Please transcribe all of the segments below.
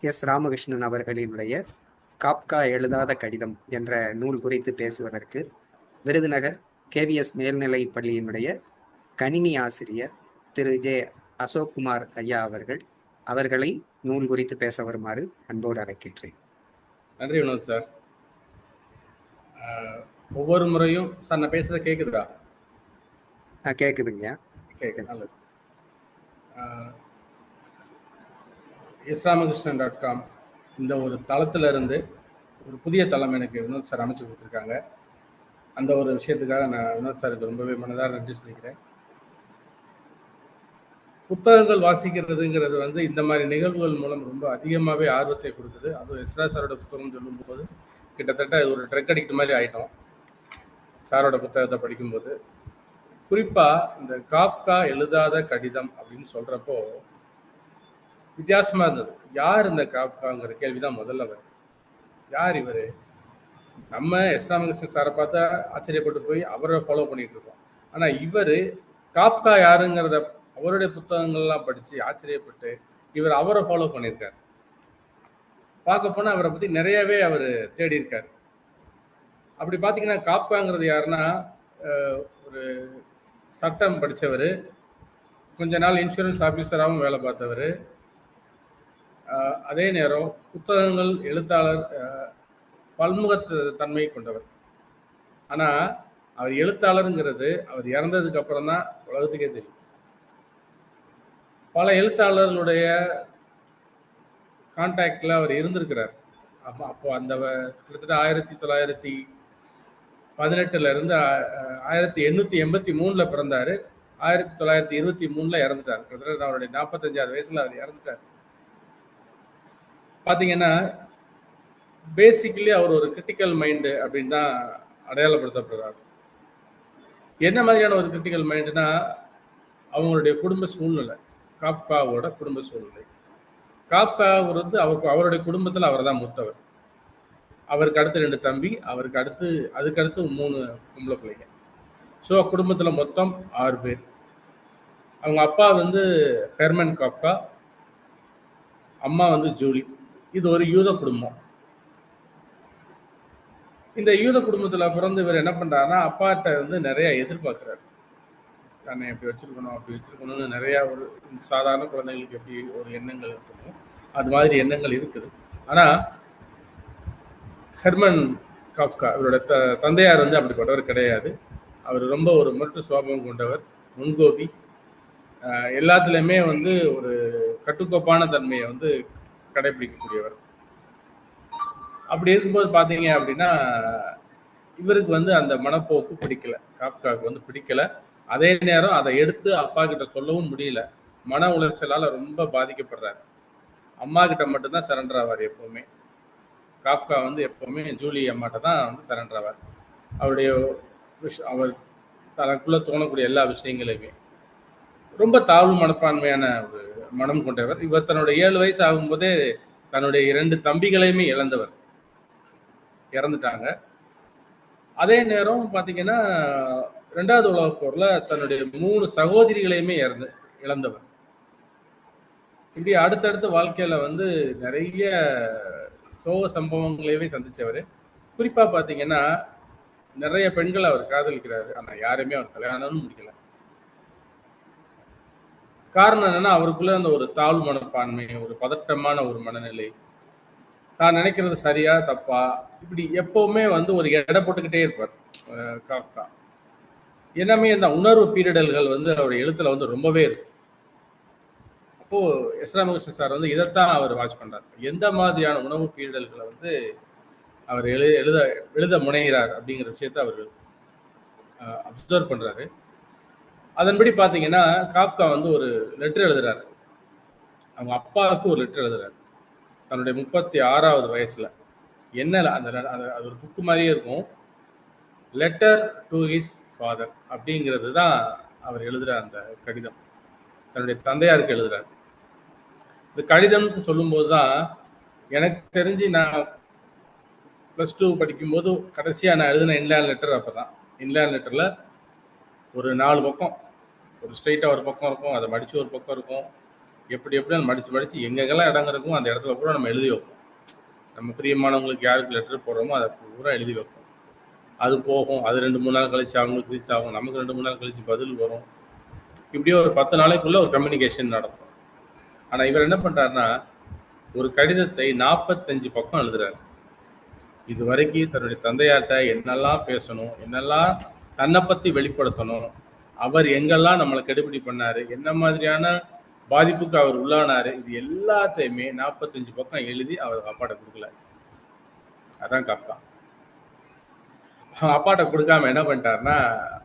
S Ramakrishnan அவர்களினுடைய Kafka எழுதாத கடிதம் என்ற நூல் குறித்து பேசுவதற்கு விருதுநகர் கேவிஎஸ் மேல்நிலைப் பள்ளியினுடைய கணினி ஆசிரியர் திரு. ஜே. அசோக்குமார் ஐயா அவர்கள் அவர்களை நூல் குறித்து பேச வருமாறு அன்போடு அழைக்கின்றேன். நன்றி வினோத் சார். ஒவ்வொரு முறையும் சார் நான் பேசுறத கேக்குதா? கேக்குதுங்க கேக்குது எஸ் ராமகிருஷ்ணன் டாட் காம் இந்த ஒரு தளத்தில் இருந்து ஒரு புதிய தளம் எனக்கு வினோத் சார் அமைச்சு கொடுத்துருக்காங்க. அந்த ஒரு விஷயத்துக்காக நான் வினோத் சாருக்கு ரொம்பவே மனதார நன்றி சொல்லிக்கிறேன். புத்தகங்கள் வாசிக்கிறதுங்கிறது வந்து இந்த மாதிரி நிகழ்வுகள் மூலம் ரொம்ப அதிகமாகவே ஆர்வத்தை கொடுக்குது. அதுவும் எஸ்ரா சாரோட புத்தகம் சொல்லும்போது கிட்டத்தட்ட ஒரு ட்ரெக் அடிக்ட் மாதிரி ஆயிட்டோம். சாரோட புத்தகத்தை படிக்கும்போது. குறிப்பாக இந்த காஃப்கா எழுதாத கடிதம் அப்படின்னு சொல்கிறப்போ வித்தியாசமாக இருந்தது யார் இந்த காஃப்காங்கிற கேள்விதான் முதல்ல வருது. யார் இவர்? நம்ம எஸ் ராமகிருஷ்ணன் சாரை பார்த்தா ஆச்சரியப்பட்டு போய் அவரை ஃபாலோ பண்ணிட்டு இருக்கோம். ஆனால் இவர் காப்கா யாருங்கிறத அவருடைய புத்தகங்கள்லாம் படித்து ஆச்சரியப்பட்டு இவர் அவரை ஃபாலோ பண்ணியிருக்காரு. பார்க்க போனால் அவரை பற்றி நிறையவே அவர் தேடி இருக்காரு. அப்படி பார்த்தீங்கன்னா காப்காங்கிறது யாருன்னா ஒரு சட்டம் படித்தவர் கொஞ்ச நாள் இன்சூரன்ஸ் ஆஃபீஸராகவும் வேலை பார்த்தவர் அதே நேரம் புத்தகங்கள் எழுத்தாளர் அஹ், தன்மை கொண்டவர். ஆனால் அவர் எழுத்தாளருங்கிறது அவர் இறந்ததுக்கு அப்புறம் தான் உலகத்துக்கே தெரியும். பல எழுத்தாளர்களுடைய கான்டாக்டில் அவர் இருந்திருக்கிறார். அப்போ அப்போ அந்த கிட்டத்தட்ட ஆயிரத்தி தொள்ளாயிரத்தி பதினெட்டுல இருந்து ஆயிரத்தி எண்ணூற்றி எண்பத்தி மூணில் பிறந்தார். ஆயிரத்தி தொள்ளாயிரத்தி இருபத்தி மூணில் இறந்துட்டார். கிட்டத்தட்ட அவருடைய நாற்பத்தஞ்சாவது வயசில் அவர் இறந்துட்டார். பார்த்தீங்கன்னா பேசிக்கலி அவர் ஒரு கிரிட்டிக்கல் மைண்டு அப்படின்னு தான் அடையாளப்படுத்தப்படுறார். என்ன மாதிரியான ஒரு கிரிட்டிக்கல் மைண்டுனா அவங்களுடைய குடும்ப சூழ்நிலை காப்காவோட குடும்ப சூழ்நிலை. காப்காவது அவருக்கு அவருடைய குடும்பத்தில் அவர் தான் மூத்தவர். அவருக்கு அடுத்து ரெண்டு தம்பி அவருக்கு அடுத்து அதுக்கு அடுத்து மூணு பொம்பளை பிள்ளைங்க. ஸோ குடும்பத்தில் மொத்தம் ஆறு பேர். அவங்க அப்பா வந்து ஹெர்மன் காப்கா அம்மா வந்து ஜூலி. இது ஒரு யூத குடும்பம். இந்த யூத குடும்பத்தில் பிறந்து இவர் என்ன பண்ணுறாருன்னா அப்பாட்ட வந்து நிறைய எதிர்பார்க்குறாரு. தன்னை எப்படி வச்சிருக்கணும் அப்படி வச்சிருக்கணும்னு நிறைய ஒரு சாதாரண குழந்தைகளுக்கு எப்படி ஒரு எண்ணங்கள் இருக்குமோ அது மாதிரி எண்ணங்கள் இருக்குது. ஆனால் ஹெர்மன் காஃப்கா இவரோட த தந்தையார் வந்து அப்படிப்பட்டவர் கிடையாது. அவர் ரொம்ப ஒரு முரட்டு சுவாபம் கொண்டவர் முன்கோபி. எல்லாத்துலேயுமே வந்து ஒரு கட்டுக்கோப்பான தன்மையை வந்து கடைபிடிக்கக்கூடியவர். அப்படி இருக்கும்போது பார்த்தீங்க அப்படின்னா இவருக்கு வந்து அந்த மனப்போக்கு பிடிக்கல. காப்காவுக்கு வந்து பிடிக்கல. அதே நேரம் அதை எடுத்து அப்பா கிட்ட சொல்லவும் முடியல. மன உளைச்சலால் ரொம்ப பாதிக்கப்படுறாரு. அம்மா கிட்ட மட்டும்தான் சரண்டர் ஆவார் எப்பவுமே. காப்கா வந்து எப்பவுமே ஜூலி அம்மாட்ட தான் வந்து சரண்டர் ஆவார். அவருடைய விஷ- அவர் தனக்குள்ளே தோணக்கூடிய எல்லா விஷயங்களையுமே. ரொம்ப தாழ்வு மனப்பான்மையான ஒரு மனம் கொண்டவர். இவர் தன்னுடைய ஏழு வயசு ஆகும்போதே தன்னுடைய இரண்டு தம்பிகளையுமே இழந்தவர். இறந்துட்டாங்க. அதே நேரம் பார்த்தீங்கன்னா ரெண்டாவது உலகப் போரில் தன்னுடைய மூணு சகோதரிகளையுமே இறந்து இழந்தவர். இப்படி அடுத்தடுத்த வாழ்க்கையில வந்து நிறைய சோக சம்பவங்களையுமே சந்திச்சவர். குறிப்பா பார்த்தீங்கன்னா நிறைய பெண்களை அவர் காதலிக்கிறாரு. ஆனா யாருமே அவர் கல்யாணம்னு முடிக்கல. காரணம் என்னன்னா அவருக்குள்ள அந்த ஒரு தாழ்வு மனப்பான்மை ஒரு பதட்டமான ஒரு மனநிலை. தான் நினைக்கிறது சரியா தப்பா? இப்படி எப்பவுமே வந்து ஒரு எடை போட்டுக்கிட்டே இருப்பார் காக்கா காஃப்கா. எல்லாமே இந்த உணர்வு பீரிடல்கள் வந்து அவர் எழுத்துல வந்து ரொம்பவே இருக்கு. அப்போ எஸ் ராமகிருஷ்ணன் சார் வந்து இதைத்தான் அவர் வாட்ச் பண்றாரு. எந்த மாதிரியான உணவு பீரிடல்களை வந்து அவர் எழு எழுத எழுத முனைகிறார் அப்படிங்கிற விஷயத்த அவர் அப்சர்வ் பண்றாரு. அதன்படி பார்த்தீங்கன்னா காப்கா வந்து ஒரு லெட்டர் எழுதுறாரு. அவங்க அப்பாவுக்கு ஒரு லெட்டர் எழுதுறாரு. தன்னுடைய முப்பத்தி ஆறாவது வயசுல. என்ன அந்த அந்த- அது ஒரு புக்கு மாதிரியே இருக்கும். லெட்டர் டு ஹிஸ் ஃபாதர் அப்படிங்கிறது தான் அவர் எழுதுற அந்த கடிதம். தன்னுடைய தந்தையாருக்கு எழுதுறாரு. இந்த கடிதம்னு சொல்லும்போது தான் எனக்கு தெரிஞ்சு நான் ப்ளஸ் டூ படிக்கும்போது கடைசியாக நான் எழுதின இன்லேண்ட் லெட்டர் அப்போ தான் இன்லேண்ட் லெட்டரில் ஒரு நாலு பக்கம் ஒரு ஸ்ட்ரைட்டாக ஒரு பக்கம் இருக்கும் அதை மடித்து ஒரு பக்கம் இருக்கும். எப்படி எப்படி மடிச்சு மடிச்சு எங்கெங்கெல்லாம் இடம் இருக்கும் அந்த இடத்துல பூரா நம்ம எழுதி வைப்போம். நம்ம பிரியமானவங்களுக்கு யாருக்கு லெட்டர் போடுறோமோ அதை பூரா எழுதி வைப்போம். அது போகும் அது ரெண்டு மூணு நாள் கழிச்சு அவங்களுக்கு ரீச் ஆகும் நமக்கு ரெண்டு மூணு நாள் கழிச்சு பதில் வரும். இப்படியே ஒரு பத்து நாளைக்குள்ளே ஒரு கம்யூனிகேஷன் நடக்கும். ஆனால் இவர் என்ன பண்ணுறாருன்னா ஒரு கடிதத்தை நாற்பத்தஞ்சு பக்கம் எழுதுறாரு. இது வரைக்கும் தன்னுடைய தந்தையார்கிட்ட என்னெல்லாம் பேசணும் என்னெல்லாம் தன்னை பற்றி வெளிப்படுத்தணும் அவர் எங்கெல்லாம் நம்மளை கெடுபிடி பண்ணாரு என்ன மாதிரியான பாதிப்புக்கு அவர் உள்ளானாரு இது எல்லாத்தையுமே நாற்பத்தஞ்சு பக்கம் எழுதி அவர் அப்பாட்ட கொடுக்கல. அதான் கப்பா. அப்பாட்ட கொடுக்காம என்ன பண்ணிட்டாருன்னா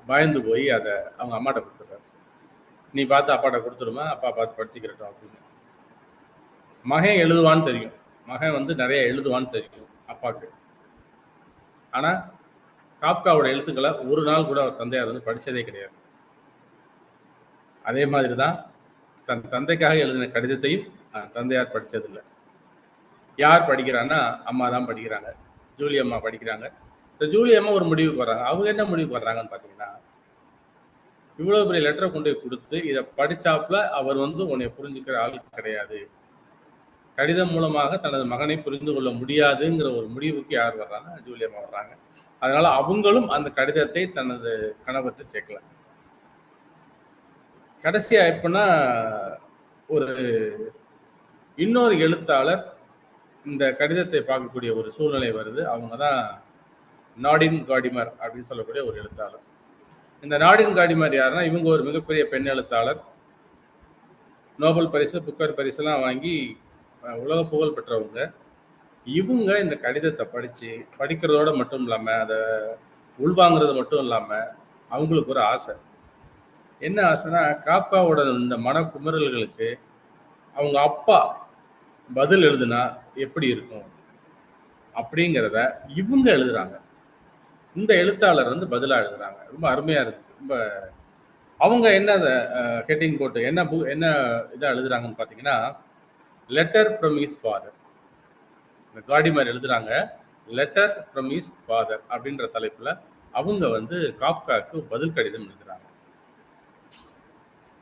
பயந்து போய் அதை அவங்க அம்மாட்ட கொடுத்துட்றாரு. நீ பார்த்து அப்பாட்ட கொடுத்துடுமா அப்பா பார்த்து படிச்சுக்கிறட்டும் அப்படின்னு. மகன் எழுதுவான்னு தெரியும். மகன் வந்து நிறைய எழுதுவான்னு தெரியும் அப்பாக்கு. ஆனா காப்காவோட எழுத்துக்களை ஒரு நாள் கூட அவர் தந்தையார் வந்து படிச்சதே கிடையாது. அதே மாதிரி தான் தன் தந்தைக்காக எழுதின கடிதத்தையும் தந்தையார் படித்ததில்லை யார் படிக்கிறான்னா அம்மா தான் படிக்கிறாங்க. ஜூலி அம்மா படிக்கிறாங்க. இந்த ஜூலி அம்மா ஒரு முடிவுக்கு வர்றாங்க. அவங்க என்ன முடிவுக்கு வர்றாங்கன்னு பார்த்தீங்கன்னா இவ்வளவு பெரிய லெட்டரை கொண்டு போய் கொடுத்து இதை படிச்சாப்புல அவர் வந்து உன்னை புரிஞ்சுக்கிற ஆள் கிடையாது. கடிதம் மூலமாக தனது மகனை புரிந்து கொள்ள முடியாதுங்கிற ஒரு முடிவுக்கு யார் வர்றாங்க ஜூலி அம்மா வர்றாங்க. அதனால அவங்களும் அந்த கடிதத்தை தனது கணவர்கிட்ட சேர்க்கலாம் கடைசியா எப்படின்னா ஒரு இன்னொரு எழுத்தாளர் இந்த கடிதத்தை பார்க்கக்கூடிய ஒரு சூழ்நிலை வருது. அவங்க தான் நாடின் காடிமர் அப்படின்னு சொல்லக்கூடிய ஒரு எழுத்தாளர். இந்த நாடின் காடிமர் யாருன்னா இவங்க ஒரு மிகப்பெரிய பெண் எழுத்தாளர். நோபல் பரிசு புக்கர் பரிசுலாம் வாங்கி உலக புகழ் பெற்றவங்க. இவங்க இந்த கடிதத்தை படித்து படிக்கிறதோட மட்டும் இல்லாமல் அதை உள்வாங்கிறது மட்டும் இல்லாமல் அவங்களுக்கு ஒரு ஆசை. என்ன ஆசைனா காப்பாவோட இந்த மனக்குமுறல்களுக்கு அவங்க அப்பா பதில் எழுதுனா எப்படி இருக்கும்? அப்படிங்கிறத இவங்க எழுதுறாங்க. இந்த எழுத்தாளர் வந்து பதிலாக எழுதுறாங்க. ரொம்ப அருமையாக இருந்துச்சு. ரொம்ப அவங்க என்ன ஹெட்டிங் போட்டு என்ன bu- என்ன இதாக எழுதுறாங்கன்னு பார்த்தீங்கன்னா லெட்டர் ஃப்ரம் இஸ் ஃபாதர் இந்த காடிமார் எழுதுறாங்க லெட்டர் ஃப்ரம் இஸ் ஃபாதர் அப்படின்ற தலைப்பில் அவங்க வந்து காப்காக்கு பதில் கடிதம் எழுதுறாங்க.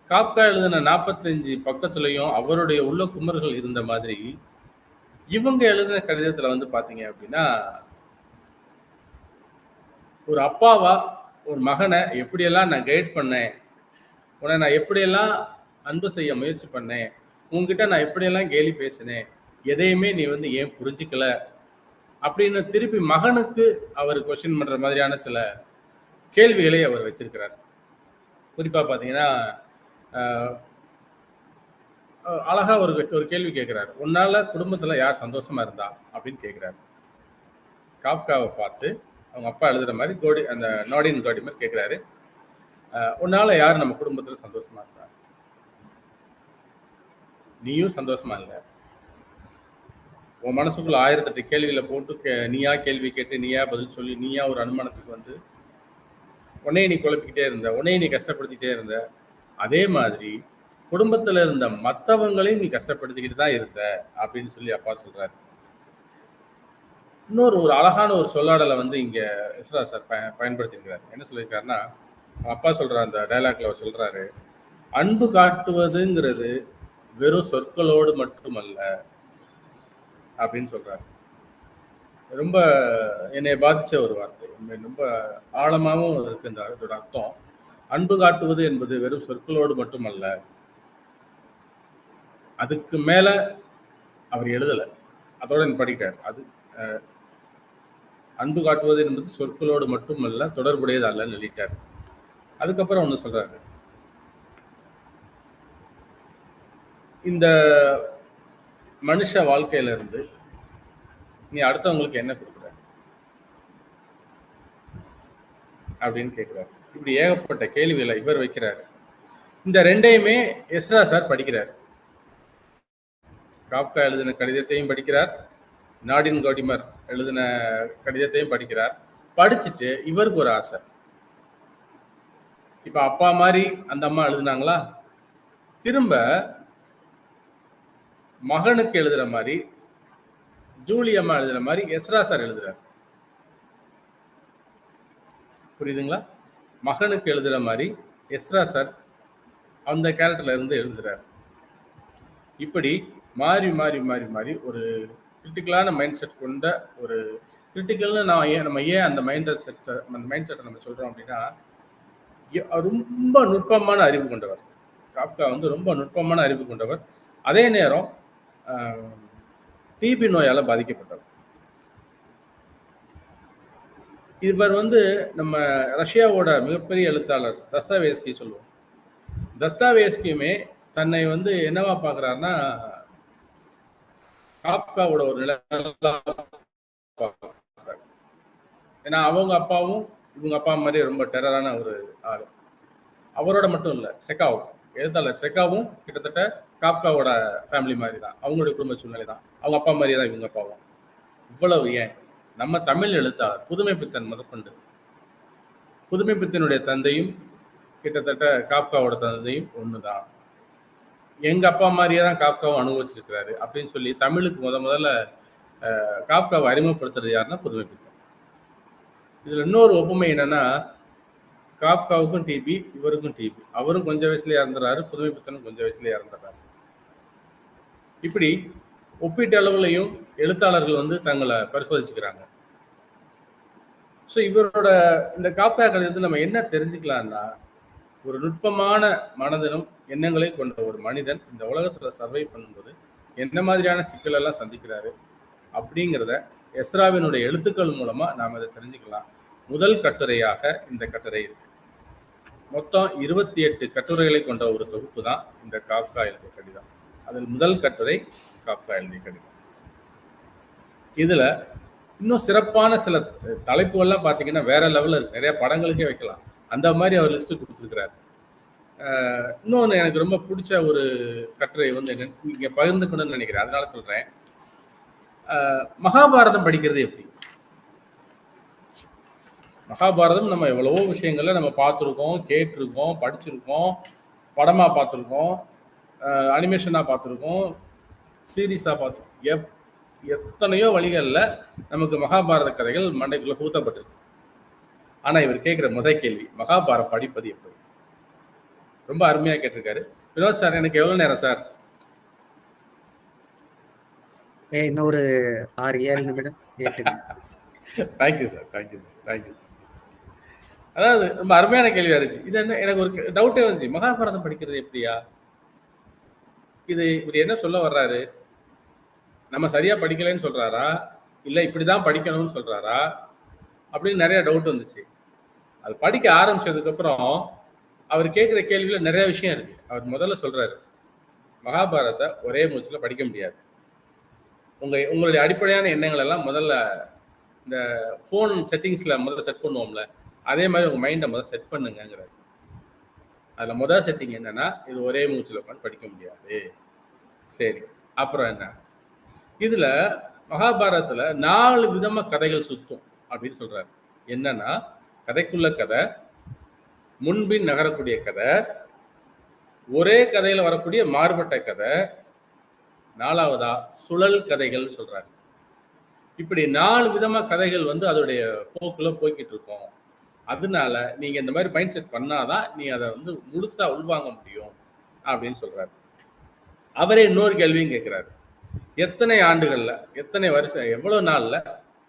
காப்கா எழுதின நாற்பத்தஞ்சு பக்கத்துலையும் அவருடைய உள்ள குமர்கள் இருந்த மாதிரி இவங்க எழுதின கடிதத்துல வந்து பாத்தீங்க அப்படின்னா ஒரு அப்பாவா ஒரு மகனை எப்படியெல்லாம் நான் கைட் பண்ணேன் உன்னை நான் எப்படியெல்லாம் அன்பு செய்ய முயற்சி பண்ணேன் உங்ககிட்ட நான் எப்படியெல்லாம் கேலி பேசினேன் எதையுமே நீ வந்து ஏன் புரிஞ்சுக்கல அப்படின்னு திருப்பி மகனுக்கு அவர் கொஸ்டின் பண்ணுற மாதிரியான சில கேள்விகளை அவர் வச்சிருக்கிறார். குறிப்பாக பார்த்தீங்கன்னா அழகாக ஒரு ஒரு கேள்வி கேட்குறாரு உன்னால் குடும்பத்தில் யார் சந்தோஷமா இருந்தா? அப்படின்னு கேட்குறாரு காஃப்காவை பார்த்து அவங்க அப்பா எழுதுகிற மாதிரி கோடி அந்த நாடின் கோடி மாதிரி கேட்குறாரு உன்னால் உன்னால யார் நம்ம குடும்பத்தில் சந்தோஷமா இருந்தா? நீயும் சந்தோஷமா இல்லை. உன் மனசுக்குள்ள ஆயிரத்தெட்டு கேள்விகளை போட்டு கே- நீயா கேள்வி கேட்டு நீயா பதில் சொல்லி நீயா ஒரு அனுமானத்துக்கு வந்து உன்னைய நீ குழப்பிக்கிட்டே இருந்த உன்னைய நீ கஷ்டப்படுத்திக்கிட்டே இருந்த அதே மாதிரி குடும்பத்தில் இருந்த மற்றவங்களையும் நீ கஷ்டப்படுத்திக்கிட்டு தான் இருந்த அப்படின்னு சொல்லி அப்பா சொல்கிறாரு இன்னொரு ஒரு அழகான ஒரு சொல்லாடலை வந்து இங்கே இஸ்ரா சார் பய பயன்படுத்தியிருக்கிறார். என்ன சொல்லியிருக்காருன்னா அப்பா சொல்கிறார் அந்த டைலாக்ல அவர் சொல்கிறாரு அன்பு காட்டுவதுங்கிறது வெறும் சொற்களோடு மட்டுமல்ல அப்படின்னு சொல்கிறாரு ரொம்ப என்னை பாதித்த ஒரு வார்த்தை. உண்மை ரொம்ப ஆழமாகவும் இருக்கு இந்த இதோட அர்த்தம். அன்பு காட்டுவது என்பது வெறும் சொற்களோடு மட்டுமல்ல. அதுக்கு மேல அவர் எழுதல. அதோட படிக்கிறார் அது அன்பு காட்டுவது என்பது சொற்களோடு மட்டுமல்ல தொடர்புடையது அல்லன்னு எழுதிட்டார் அதுக்கப்புறம் ஒண்ணு சொல்றாரு. இந்த மனுஷ வாழ்க்கையில இருந்து நீ அடுத்தவங்களுக்கு என்ன கொடுக்குற? அப்படின்னு கேட்குறாரு இப்படி ஏகப்பட்ட கேள்விகளை இவர் வைக்கிறார். இந்த ரெண்டையுமே எஸ்ரா சார் படிக்கிறார். காப்கா எழுதின கடிதத்தையும் படிக்கிறார். நாடின் கோடிமர் எழுதின கடிதத்தையும் படிக்கிறார். படிச்சுட்டு இவருக்கு ஒரு ஆசை. இப்ப அப்பா மாதிரி அந்த அம்மா எழுதுனாங்களா? திரும்ப மகனுக்கு எழுதுற மாதிரி ஜூலி அம்மா எழுதுற மாதிரி எஸ்ரா சார் எழுதுறாரு. புரியுதுங்களா? மகனுக்கு எழுதுகிற மாதிரி எஸ்ரா சார் அந்த கேரக்டர்ல இருந்து எழுதுறார். இப்படி மாறி மாறி மாறி மாறி ஒரு கிரிட்டிக்கலான மைண்ட் செட் கொண்ட ஒரு கிரிட்டிக்கல்னு நான் ஏன் நம்ம ஏன் அந்த மைண்ட் செட்டை அந்த மைண்ட் செட்டை நம்ம சொல்கிறோம் அப்படின்னா ரொம்ப நுட்பமான அறிவு கொண்டவர். காப்கா வந்து ரொம்ப நுட்பமான அறிவு கொண்டவர். அதே நேரம் டிபி நோயால் பாதிக்கப்பட்டவர். இவர் வந்து நம்ம ரஷ்யாவோட மிகப்பெரிய எழுத்தாளர் தஸ்தாவேஸ்கி சொல்லுவோம். தஸ்தாவேஸ்கியுமே தன்னை வந்து என்னவா பார்க்கறாருன்னா காப்காவோட ஒரு நிலை ஏன்னா அவங்க அப்பாவும் இவங்க அப்பா மாதிரி ரொம்ப டெரரான ஒரு ஆள். அவரோட மட்டும் இல்லை செக்காவும் எழுத்தாளர் செக்காவும் கிட்டத்தட்ட காப்காவோட ஃபேமிலி மாதிரி தான் அவங்களுடைய குடும்ப சூழ்நிலை தான் அவங்க அப்பா மாதிரி தான் இவங்க அப்பாவும். இவ்வளவு ஏன்? நம்ம தமிழ் எழுத்தாளர் புதுமை பித்தன் முதற்கொண்டு. புதுமை பித்தனுடைய தந்தையும் கிட்டத்தட்ட காப்காவோட தந்தையும் ஒன்று தான் எங்கள் அப்பா மாதிரியே தான் காப்காவும் அனுபவிச்சிருக்கிறாரு அப்படின்னு சொல்லி தமிழுக்கு முத முதல்ல காப்காவை அறிமுகப்படுத்துறது யாருன்னா புதுமை பித்தன் இன்னொரு ஒப்புமை என்னன்னா காப்காவுக்கும் டிபி இவருக்கும் டிபி அவரும் கொஞ்சம் வயசுல இறந்துறாரு புதுமை பித்தனும் கொஞ்சம் வயசுல இறந்துறாரு. இப்படி ஒப்பீட்டு அளவுலையும் எழுத்தாளர்கள் வந்து தங்களை பரிசோதிச்சுக்கிறாங்க. ஸோ இவரோட இந்த காப்கா கடிதத்தில் நம்ம என்ன தெரிஞ்சுக்கலாம்னா ஒரு நுட்பமான மனதிலும் எண்ணங்களை கொண்ட ஒரு மனிதன் இந்த உலகத்தில் சர்வை பண்ணும்போது என்ன மாதிரியான சிக்கலெல்லாம் சந்திக்கிறாரு அப்படிங்கிறத எஸ்ராவினுடைய எழுத்துக்கள் மூலமாக நாம் இதை தெரிஞ்சுக்கலாம். முதல் கட்டுரையாக இந்த கட்டுரை இருக்கு. மொத்தம் இருபத்தி எட்டு கட்டுரைகளை கொண்ட ஒரு தொகுப்பு தான் இந்த காப்கா எழுதிய கடிதம். அதில் முதல் கட்டுரை காப்கா எழுதிய கடிதம். இதில் இன்னும் சிறப்பான சில தலைப்புகள்லாம் பார்த்தீங்கன்னா வேற லெவலில் இருக்கு நிறைய படங்களுக்கே வைக்கலாம். அந்த மாதிரி அவர் லிஸ்ட் கொடுத்துருக்கிறார். இன்னொன்று எனக்கு ரொம்ப பிடிச்ச ஒரு கட்டுரை வந்து என்ன இங்கே பகிர்ந்துக்கணும்னு நினைக்கிறேன். அதனால சொல்கிறேன் மகாபாரதம் படிக்கிறது எப்படி? மகாபாரதம் நம்ம எவ்வளவோ விஷயங்கள்ல நம்ம பார்த்துருக்கோம் கேட்டிருக்கோம் படிச்சிருக்கோம் படமாக பார்த்துருக்கோம் அனிமேஷனாக பார்த்துருக்கோம் சீரீஸாக பார்த்துருக்கோம். எப் எத்தனையோ வழிகளில் நமக்கு மகாபாரத கதைகள் மண்டைக்குள்ள பூத்தப்பட்டிருக்கு ஆனா இவர் கேட்கிற முதல் கேள்வி மகாபாரத் படிப்பது எப்படி? ரொம்ப அருமையா கேட்டிருக்காரு. வினோத் சார் எனக்கு எவ்வளவு நேரம் சார்? ஏ, இன்னொரு ஆறு ஏழு நிமிடம். Thank you sir thank you sir thank you sir அதாவது ரொம்ப அருமையான கேள்வியா இருந்துச்சு. இது என்ன எனக்கு ஒரு டவுட்டே வந்துச்சு. மகாபாரதம் படிக்கிறது எப்படியா? இது இவர் என்ன சொல்ல வர்றாரு? நம்ம சரியா படிக்கலைன்னு சொல்றாரா? இல்லை இப்படிதான் படிக்கணும்னு சொல்றாரா? அப்படின்னு நிறைய டவுட் வந்துச்சு. அது படிக்க ஆரம்பிச்சதுக்கு அப்புறம் அவர் கேட்குற கேள்வியில நிறைய விஷயம் இருக்கு. அவர் முதல்ல சொல்றாரு மகாபாரத்தை ஒரே மூச்சில் படிக்க முடியாது. உங்க உங்களுடைய அடிப்படையான எண்ணங்கள் எல்லாம் முதல்ல இந்த ஃபோன் செட்டிங்ஸ்ல முதல்ல செட் பண்ணுவோம்ல அதே மாதிரி உங்க மைண்டை முதல்ல செட் பண்ணுங்கிறாரு அதுல முதல் செட்டிங் என்னன்னா இது ஒரே மூச்சில் உட்காந்து படிக்க முடியாது. சரி அப்புறம் என்ன? இதுல மகாபாரதத்துல நாலு விதமா கதைகள் சுத்தும் அப்படின்னு சொல்றாரு. என்னன்னா கதைக்குள்ள கதை முன்பின் நகரக்கூடிய கதை ஒரே கதையில வரக்கூடிய மாறுபட்ட கதை நாலாவதா சுழல் கதைகள் சொல்றாரு. இப்படி நாலு விதமா கதைகள் வந்து அதோடைய போக்குல போய்கிட்டு இருக்கோம். அதனால நீங்க இந்த மாதிரி மைண்ட் செட் பண்ணாதான் நீ அதை வந்து முழுசா உள்வாங்க முடியும் அப்படின்னு சொல்றாரு. அவரே இன்னொரு கேள்வியும் கேட்கிறாரு எத்தனை ஆண்டுகள்ல எத்தனை வருஷம் எவ்வளவு நாள்ல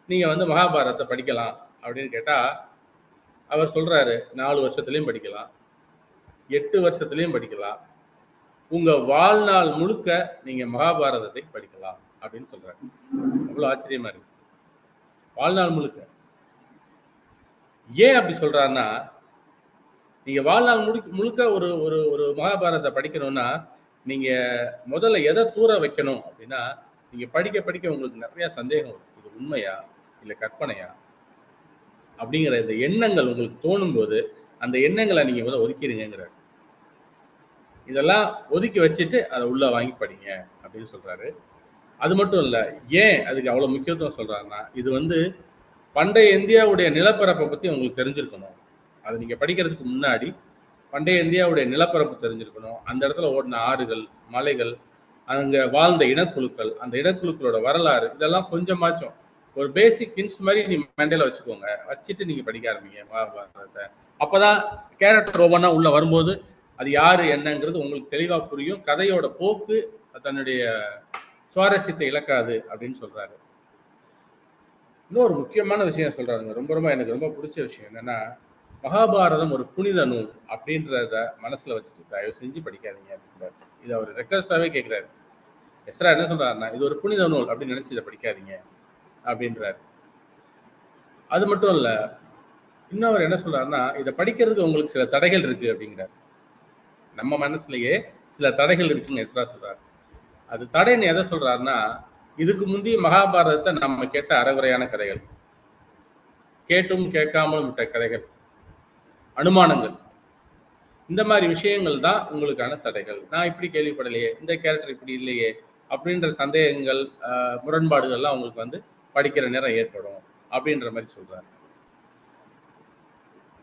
நீங்க வந்து மகாபாரதத்தை படிக்கலாம் அப்படின்னு கேட்டா அவர் சொல்றாரு நாலு வருஷத்துலேயும் படிக்கலாம் எட்டு வருஷத்துலயும் படிக்கலாம். உங்க வாழ்நாள் முழுக்க நீங்க மகாபாரதத்தை படிக்கலாம் அப்படின்னு சொல்றாரு. அவ்வளவு ஆச்சரியமா இருக்கு. வாழ்நாள் முழுக்க. ஏன் அப்படி சொல்றாருன்னா நீங்க வாழ்நாள் முழுக்க முழுக்க ஒரு ஒரு ஒரு மகாபாரதத்தை படிக்கணும்னா நீங்க முதல்ல எதை தூர வைக்கணும் அப்படின்னா நீங்க படிக்க படிக்க உங்களுக்கு நிறைய சந்தேகம் வரும். இது உண்மையா? இல்லை கற்பனையா? அப்படிங்கிற இந்த எண்ணங்கள் உங்களுக்கு தோணும் போது அந்த எண்ணங்களை நீங்க முதல்ல ஒதுக்கிடுங்கிறாரு இதெல்லாம் ஒதுக்கி வச்சுட்டு அதை உள்ள வாங்கி படிங்க அப்படின்னு சொல்றாரு. அது மட்டும் இல்லை ஏன் அதுக்கு அவ்வளோ முக்கியத்துவம் சொல்றாருன்னா இது வந்து பண்டைய இந்தியாவுடைய நிலப்பரப்பை பற்றி உங்களுக்கு தெரிஞ்சிருக்கணும். அது நீங்கள் படிக்கிறதுக்கு முன்னாடி பண்டைய இந்தியாவுடைய நிலப்பரப்பு தெரிஞ்சிருக்கணும். அந்த இடத்துல ஓடின ஆறுகள் மலைகள் அங்க வாழ்ந்த இனக்குழுக்கள் அந்த இனக்குழுக்களோட வரலாறு இதெல்லாம் கொஞ்சமாச்சும். ஒரு பேசிக் ஹின்ஸ் மாதிரி நீ மண்டையில் வச்சுக்கோங்க. வச்சுட்டு நீங்க படிக்க ஆரம்பிங்க மகாபாரதத்தை அப்பதான் கேரக்டர் ஒவ்வொன்றா உள்ள வரும்போது அது யாரு என்னங்கிறது உங்களுக்கு தெளிவாக புரியும். கதையோட போக்கு தன்னுடைய சுவாரஸ்யத்தை இழக்காது அப்படின்னு சொல்றாரு. இன்னொரு முக்கியமான விஷயம் சொல்கிறாருங்க ரொம்ப ரொம்ப எனக்கு ரொம்ப பிடிச்ச விஷயம் என்னென்னா மகாபாரதம் ஒரு புனித நூல் அப்படின்றத மனசுல வச்சுட்டு தயவு செஞ்சு படிக்காதீங்க அப்படின்றாரு. இது அவர் ரெக்வஸ்டாவே கேட்கிறாரு எஸ்ரா என்ன சொல்றாருன்னா இது ஒரு புனித நூல் அப்படின்னு நினைச்சு இதை படிக்காதீங்க அப்படின்றாரு. அது மட்டும் இல்ல இன்னும் அவர் என்ன சொல்றாருன்னா இதை படிக்கிறதுக்கு உங்களுக்கு சில தடைகள் இருக்கு அப்படிங்கிறார். நம்ம மனசுலயே சில தடைகள் இருக்குன்னு எஸ்ரா சொல்றாரு. அது தடைன்னு எதை சொல்றாருன்னா இதுக்கு முந்தைய மகாபாரதத்தை நம்ம கேட்ட அறகுறையான கதைகள். கேட்டும் கேட்காமலும் விட்ட கதைகள். அனுமானங்கள். இந்த மாதிரி விஷயங்கள் தான் உங்களுக்கான தடைகள். நான் இப்படி கேள்விப்படலையே இந்த கேரக்டர் இப்படி இல்லையே அப்படின்ற சந்தேகங்கள் முரண்பாடுகள்லாம் உங்களுக்கு வந்து படிக்கிற நேரம் ஏற்படும் அப்படின்ற மாதிரி சொல்றாரு.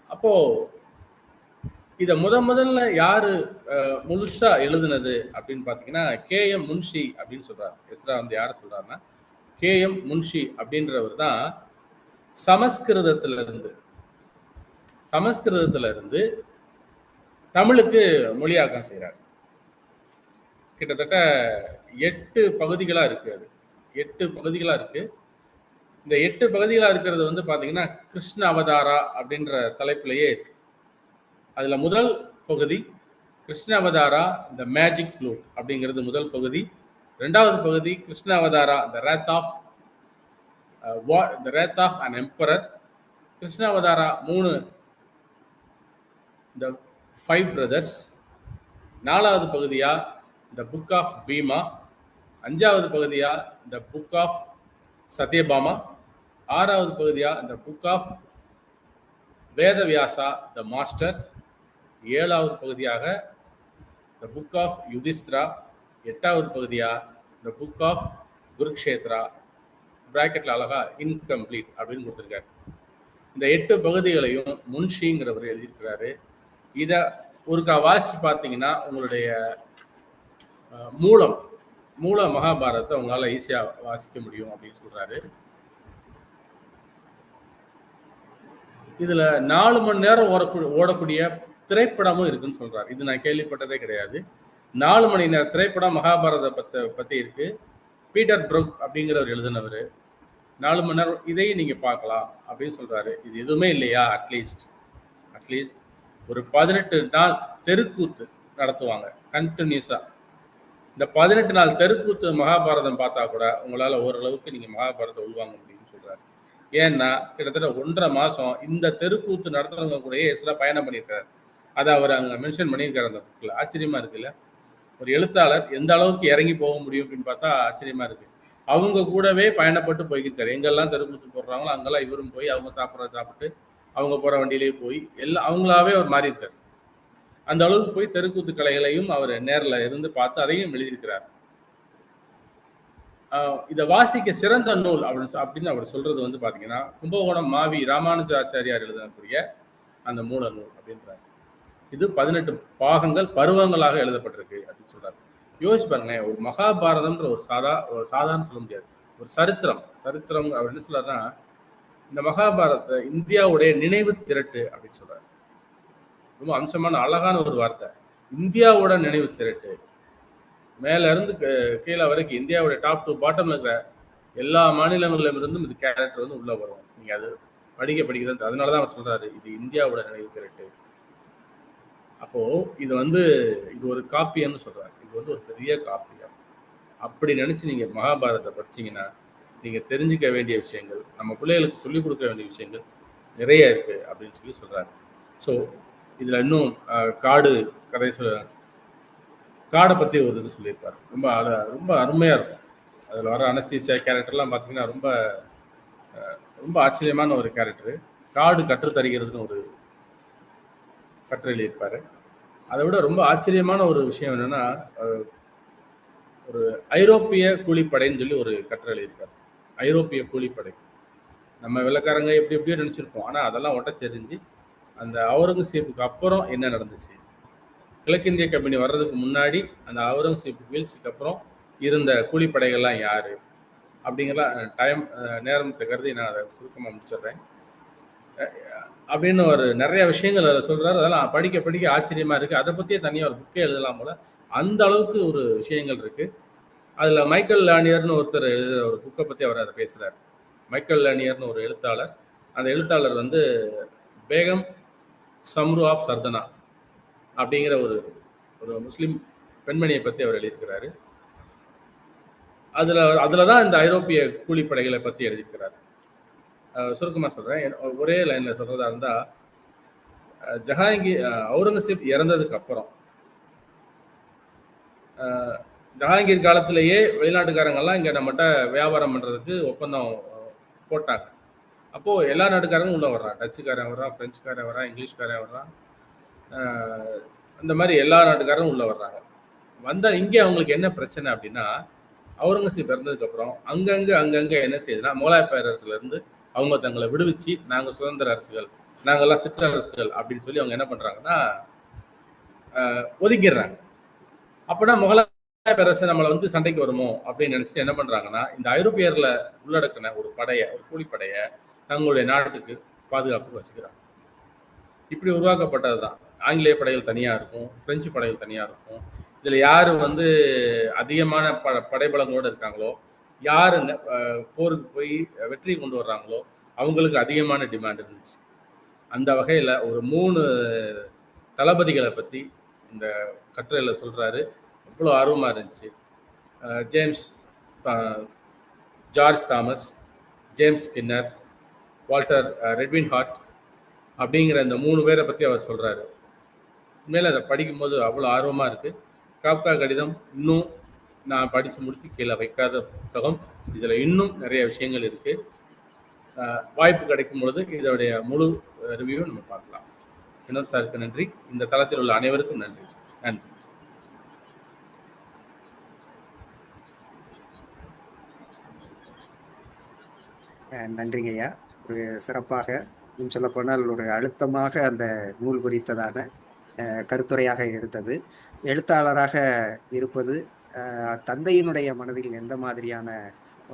அப்போ இதை முத முதல்ல யாரு முழுசா எழுதுனது அப்படின்னு பார்த்தீங்கன்னா கே எம் முன்ஷி அப்படின்னு சொல்றாரு. எஸ்ரா வந்து யார சொல்றாருன்னா கே எம் முன்ஷி அப்படின்றவர் தான் சமஸ்கிருதத்துல இருந்து சமஸ்கிருதத்துல இருந்து தமிழுக்கு மொழியாக்கம் செய்கிறார். கிட்டத்தட்ட எட்டு பகுதிகளாக இருக்கு அது. எட்டு பகுதிகளாக இருக்கு. இந்த எட்டு பகுதிகளாக இருக்கிறது வந்து பார்த்தீங்கன்னா கிருஷ்ண அவதாரா அப்படின்ற தலைப்பிலேயே இருக்கு. அதில் முதல் பகுதி Krishna Avatara the magic flute அப்படிங்கிறது முதல் பகுதி. ரெண்டாவது பகுதி Krishna Avatara the wrath of the wrath of an emperor Krishna Avatara மூணு த ஃபைவ் பிரதர்ஸ் நாலாவது பகுதியாக த புக் ஆஃப் பீமா அஞ்சாவது பகுதியாக த புக் ஆஃப் சத்யபாமா ஆறாவது பகுதியாக the book of Vedavyasa the master ஏழாவது பகுதியாக த புக் ஆஃப் யுதிஸ்திரா எட்டாவது பகுதியாக த புக் ஆஃப் குருக்ஷேத்ரா பிராக்கெட்ல அழகா இன்கம்ப்ளீட் அப்படின்னு கொடுத்துருக்காரு. இந்த எட்டு பகுதிகளையும் முன்ஷிங்கிறவர் எழுதியிருக்கிறாரு. இதை ஒருக்கா வாசிச்சு பார்த்தீங்கன்னா உங்களுடைய மூலம் மூல மகாபாரதத்தை உங்களால் ஈஸியாக வாசிக்க முடியும் அப்படின்னு சொல்கிறாரு இதில் நாலு மணி நேரம் ஓடக்கூடிய ஓடக்கூடிய திரைப்படமும் இருக்குன்னு சொல்கிறார் இது நான் கேள்விப்பட்டதே கிடையாது. நாலு மணி நேர திரைப்படம் மகாபாரத பத்த பற்றி இருக்குது பீட்டர் ப்ரூக் அப்படிங்கிறவர் எழுதினவர். நாலு மணி நேரம் இதையும் நீங்கள் பார்க்கலாம் அப்படின்னு சொல்கிறாரு இது எதுவுமே இல்லையா? At least at least. ஒரு பதினெட்டு நாள் தெருக்கூத்து நடத்துவாங்க கண்டினியூஸா இந்த பதினெட்டு நாள் தெருக்கூத்து மகாபாரதம் பார்த்தா கூட உங்களால ஓரளவுக்கு நீங்க மகாபாரதம் உள்வாங்க முடியும்னு சொல்றாரு. ஏன்னா கிட்டத்தட்ட ஒன்றரை மாசம் இந்த தெருக்கூத்து நடத்துறவங்க கூடயே சில பயணம் பண்ணியிருக்காரு. அதை அவர் அங்க மென்ஷன் பண்ணியிருக்காரு அந்த புக்கில் ஆச்சரியமா இருக்குல்ல ஒரு எழுத்தாளர் எந்த அளவுக்கு இறங்கி போக முடியும் அப்படின்னு பார்த்தா ஆச்சரியமா இருக்கு. அவங்க கூடவே பயணப்பட்டு போய்க்கிருக்காரு எங்கெல்லாம் தெருக்கூத்து போடுறாங்களோ அங்கெல்லாம் இவரும் போய் அவங்க சாப்பிட்றத சாப்பிட்டு அவங்க போகிற வண்டியிலேயே போய் எல்லாம் அவங்களாவே அவர் மாறி அந்த அளவுக்கு போய் தெருக்கூத்து கலைகளையும் அவர் நேரில் இருந்து பார்த்து அதையும் எழுதியிருக்கிறார். இதை வாசிக்க சிறந்த நூல் அப்படின்னு அப்படின்னு அவர் சொல்றது வந்து பார்த்தீங்கன்னா கும்பகோணம் மாவி ராமானுஜாச்சாரியார் எழுதக்கூடிய அந்த மூல நூல் அப்படின்றார். இது பதினெட்டு பாகங்கள் பருவங்களாக எழுதப்பட்டிருக்கு அப்படின்னு சொல்றாரு. யோசிச்சு பாருங்க ஒரு மகாபாரதம்ன்ற ஒரு சாதா ஒரு சாதாரண சொல்ல முடியாது. ஒரு சரித்திரம் சரித்திரம் அவர் என்ன சொல்றாருன்னா இந்த மகாபாரதத்தை இந்தியாவுடைய நினைவு திரட்டு அப்படின்னு சொல்றாரு. ரொம்ப அம்சமான அழகான ஒரு வார்த்தை. இந்தியாவோட நினைவு திரட்டு. மேல இருந்து கீழே வரைக்கும் இந்தியாவுடைய டாப் டு பாட்டம்ல இருக்கிற எல்லா மாநிலங்களிலும் இருந்தும் இது கேரக்டர் வந்து உள்ள வரும். நீங்க அது படிக்க படிக்கிறது தான் அதனாலதான் அவர் சொல்றாரு இது இந்தியாவோட நினைவு திரட்டு. அப்போ இது வந்து இது ஒரு காப்பியம்னு சொல்றாரு. இது வந்து ஒரு பெரிய காப்பியம். அப்படி நினைச்சு நீங்க மகாபாரதத்தை படிச்சீங்கன்னா நீங்கள் தெரிஞ்சுக்க வேண்டிய விஷயங்கள் நம்ம பிள்ளைகளுக்கு சொல்லிக் கொடுக்க வேண்டிய விஷயங்கள் நிறைய இருக்கு அப்படின்னு சொல்லி சொல்றாரு. ஸோ இதில் இன்னும் காடு கதை சொல்ல காடை பற்றி ஒரு இது சொல்லியிருப்பாரு. ரொம்ப அழ ரொம்ப அருமையாக இருக்கும். அதில் வர அனஸ்தீசியா கேரக்டர்லாம் பார்த்தீங்கன்னா ரொம்ப ரொம்ப ஆச்சரியமான ஒரு கேரக்டரு காடு கற்றுத்தருகிறதுன்னு ஒரு கற்று எழுதியிருப்பாரு. அதை விட ரொம்ப ஆச்சரியமான ஒரு விஷயம் என்னென்னா ஒரு ஐரோப்பிய கூலிப்படைன்னு சொல்லி ஒரு கற்று எழுதியிருப்பாரு. ஐரோப்பிய கூலிப்படை. நம்ம வெள்ளக்காரங்க எப்படி எப்படியோ நினச்சிருப்போம். ஆனால் அதெல்லாம் ஒட்டச்செறிஞ்சு அந்த அவுரங்கசீப்புக்கு அப்புறம் என்ன நடந்துச்சு? கிழக்கிந்திய கம்பெனி வர்றதுக்கு முன்னாடி அந்த அவுரங்கசீப் வீழ்ச்சிக்கு அப்புறம் இருந்த கூலிப்படைகள்லாம் யார்? அப்படிங்கலாம் டைம் நேரத்தை கருதி நான் அதை சுருக்கமாக முடிச்சிடுறேன். அப்படின்னு ஒரு நிறைய விஷயங்கள் அதில் சொல்கிறார் அதெல்லாம் படிக்க படிக்க ஆச்சரியமாக இருக்குது அதை பற்றியே தனியாக ஒரு புக்கே எழுதலாம் போல். அந்த அளவுக்கு ஒரு விஷயங்கள் இருக்குது அதுல மைக்கேல் லானியர்னு ஒருத்தர் எழுதுகிற ஒரு புக்கை பற்றி அவர் அதை பேசுறாரு. மைக்கேல் லானியர்னு ஒரு எழுத்தாளர். அந்த எழுத்தாளர் வந்து பேகம் சம்ரு ஆஃப் சர்தனா அப்படிங்கிற ஒரு ஒரு முஸ்லீம் பெண்மணியை பற்றி அவர் எழுதியிருக்கிறாரு. அதுல அதில் தான் இந்த ஐரோப்பிய கூலிப்படைகளை பற்றி எழுதியிருக்கிறார். சுருக்கமாக சுருக்கமா சொல்றேன். ஒரே லைன்ல சொல்றதா இருந்தா ஜஹாங்கி ஜஹாங்கீர் அவுரங்கசீப் இறந்ததுக்கு அப்புறம் ஜஹாங்கீர் காலத்திலேயே வெளிநாட்டுக்காரங்கெல்லாம் இங்கே நம்மகிட்ட வியாபாரம் பண்ணுறதுக்கு ஒப்பந்தம் போட்டாங்க. அப்போது எல்லா நாட்டுக்காரங்களும் உள்ள வர்றான் டச்சுக்காரன் வர்றான் ஃப்ரெஞ்சுக்காரன் வர்றான் இங்கிலீஷ்காரன் வர்றான். அந்த மாதிரி எல்லா நாட்டுக்காரரும் உள்ளே வர்றாங்க. வந்தால் இங்கே அவங்களுக்கு என்ன பிரச்சனை அப்படின்னா அவுரங்கசீப் பிறந்ததுக்கப்புறம் அங்கங்கே அங்கங்கே என்ன செய்யுதுன்னா முகலாய பேரரசுலேருந்து அவங்க தங்களை விடுவிச்சு நாங்கள் சுதந்திர அரசுகள் நாங்கள்லாம் சிற்றரசுகள் அப்படின்னு சொல்லி அவங்க என்ன பண்ணுறாங்கன்னா ஒதுக்கிடுறாங்க. அப்பனா முகலாய பேரரசு நம்மளை வந்து சண்டைக்கு வருமோ அப்படின்னு நினைச்சிட்டு என்ன பண்றாங்கன்னா இந்த ஐரோப்பியர்ல உள்ளடக்கின ஒரு படைய ஒரு கூலிப்படைய தங்களுடைய நாட்டுக்கு பாதுகாப்பு வச்சுக்கிறாங்க. இப்படி உருவாக்கப்பட்டது தான் ஆங்கிலேய படைகள் தனியாக இருக்கும் பிரெஞ்சு படைகள் தனியாக இருக்கும். இதில் யார் வந்து அதிகமான ப படைபலங்களோடு இருக்காங்களோ யார் போருக்கு போய் வெற்றி கொண்டு வர்றாங்களோ அவங்களுக்கு அதிகமான டிமாண்ட் இருந்துச்சு. அந்த வகையில் ஒரு மூணு தளபதிகளை பற்றி இந்த கட்டுரையில் சொல்றாரு. அவ்வளோ ஆர்வமாக இருந்துச்சு. James George Thomas James Skinner Walter Redwin Hart அப்படிங்கிற இந்த மூணு பேரை பற்றி அவர் சொல்கிறாரு மேலே அதை படிக்கும்போது அவ்வளோ ஆர்வமாக இருக்குது காப்கா கடிதம் இன்னும் நான் படித்து முடித்து கீழே வைக்காத புத்தகம். இதில் இன்னும் நிறைய விஷயங்கள் இருக்குது வாய்ப்பு கிடைக்கும் பொழுது இதோடைய முழு ரிவ்யூவை நம்ம பார்க்கலாம். வினோத் சாருக்கு நன்றி. இந்த தளத்தில் உள்ள அனைவருக்கும் நன்றி. நன்றிங்க ஐயா. ஒரு சிறப்பாக இன்னும் சொல்லப்போனால் ஒரு அழுத்தமாக அந்த நூல் குறித்ததான கருத்துரையாக இருந்தது. எழுத்தாளராக இருப்பது தந்தையினுடைய மனதில் எந்த மாதிரியான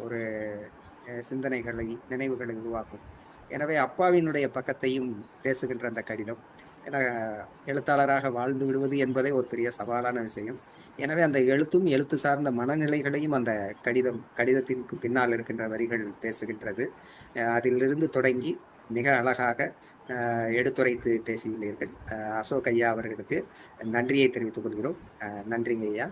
ஒரு சிந்தனைகளை நினைவுகளை உருவாக்கும். எனவே அப்பாவினுடைய பக்கத்தையும் பேசுகின்ற அந்த கடிதம். எழுத்தாளராக வாழ்ந்து விடுவது என்பதே ஒரு பெரிய சவாலான விஷயம். எனவே அந்த எழுத்தும் எழுத்து சார்ந்த மனநிலைகளையும் அந்த கடிதம் கடிதத்திற்கு பின்னால் இருக்கின்ற வரிகள் பேசுகின்றது. அதிலிருந்து தொடங்கி மிக அழகாக எடுத்துரைத்து பேசியுள்ளீர்கள் அசோக் ஐயா அவர்களுக்கு நன்றியை தெரிவித்துக் கொள்கிறோம். நன்றிங்க ஐயா.